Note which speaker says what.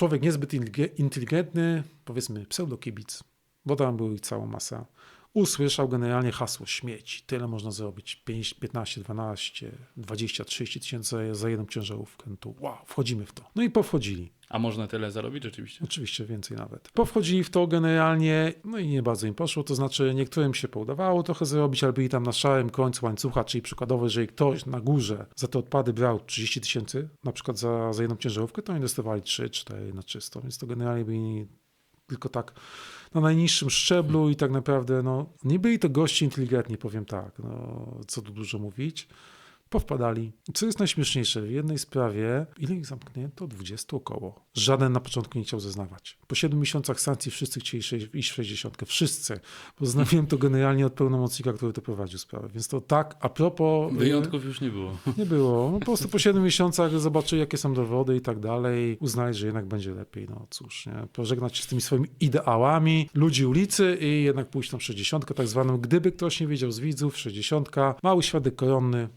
Speaker 1: człowiek niezbyt inteligen- inteligentny, powiedzmy pseudokibic, bo tam ich cała masa, usłyszał generalnie hasło śmieci. Tyle można zrobić. 5, 15, 12, 20, 30 tysięcy za jedną ciężarówkę. No to wow, wchodzimy w to. No i powchodzili.
Speaker 2: A można tyle zarobić rzeczywiście?
Speaker 1: Oczywiście więcej nawet. Powchodzili w to generalnie, no i nie bardzo im poszło, to znaczy niektórym się poudawało trochę zrobić, ale byli tam na szarym końcu łańcucha, czyli przykładowo, jeżeli ktoś na górze za te odpady brał 30 tysięcy, na przykład za, za jedną ciężarówkę, to oni dostawali 3-4 na czysto, więc to generalnie byli tylko tak na najniższym szczeblu i tak naprawdę no, nie byli to goście inteligentni, powiem tak, no, co tu dużo mówić. Powpadali. Co jest najśmieszniejsze, w jednej sprawie, ile ich zamknięto? 20 około. Żaden na początku nie chciał zeznawać. Po 7 miesiącach sankcji wszyscy chcieli iść w 60. Wszyscy. Poznałem to generalnie od pełnomocnika, który to prowadził sprawę. Więc to tak, a propos... y,
Speaker 2: Wyjątków już nie było.
Speaker 1: nie było. No, po prostu po 7 miesiącach zobaczyli, jakie są dowody i tak dalej. Uznali, że jednak będzie lepiej. No cóż, nie? pożegnać się z tymi swoimi ideałami ludzi ulicy i jednak pójść na 60, tak zwaną. Gdyby ktoś nie wiedział z widzów, 60, mały świadek koronny,